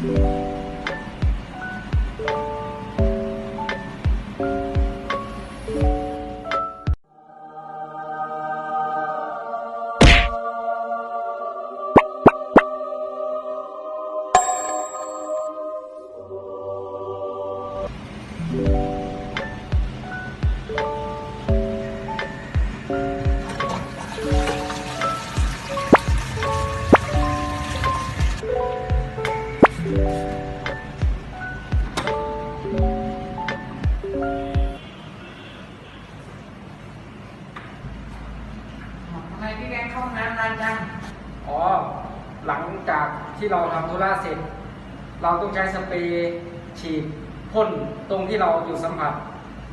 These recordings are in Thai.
Yeah. มพี่แบงค์เข้าห้องน้ำนานจังอ๋อ หลังจากที่เราทำธุระเสร็จ เราต้องใช้สเปรย์ฉีดพ่นตรงที่เราอยู่สัมผัส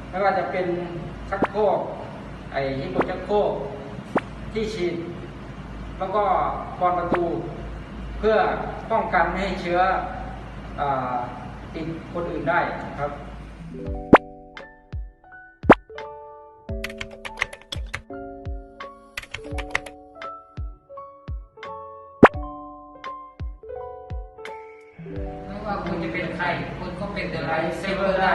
ไม่ว่าจะเป็นชักโครกไอ้ที่กดชักโครกที่ฉีด แล้วก็กรอนประตู เพื่อป้องกันไม่ให้เชื้ออติดคนอื่นได้ครับ ไม่ว่าคุณจะเป็นใคร คุณก็เป็นเดอะไลท์เซเวอร์ได้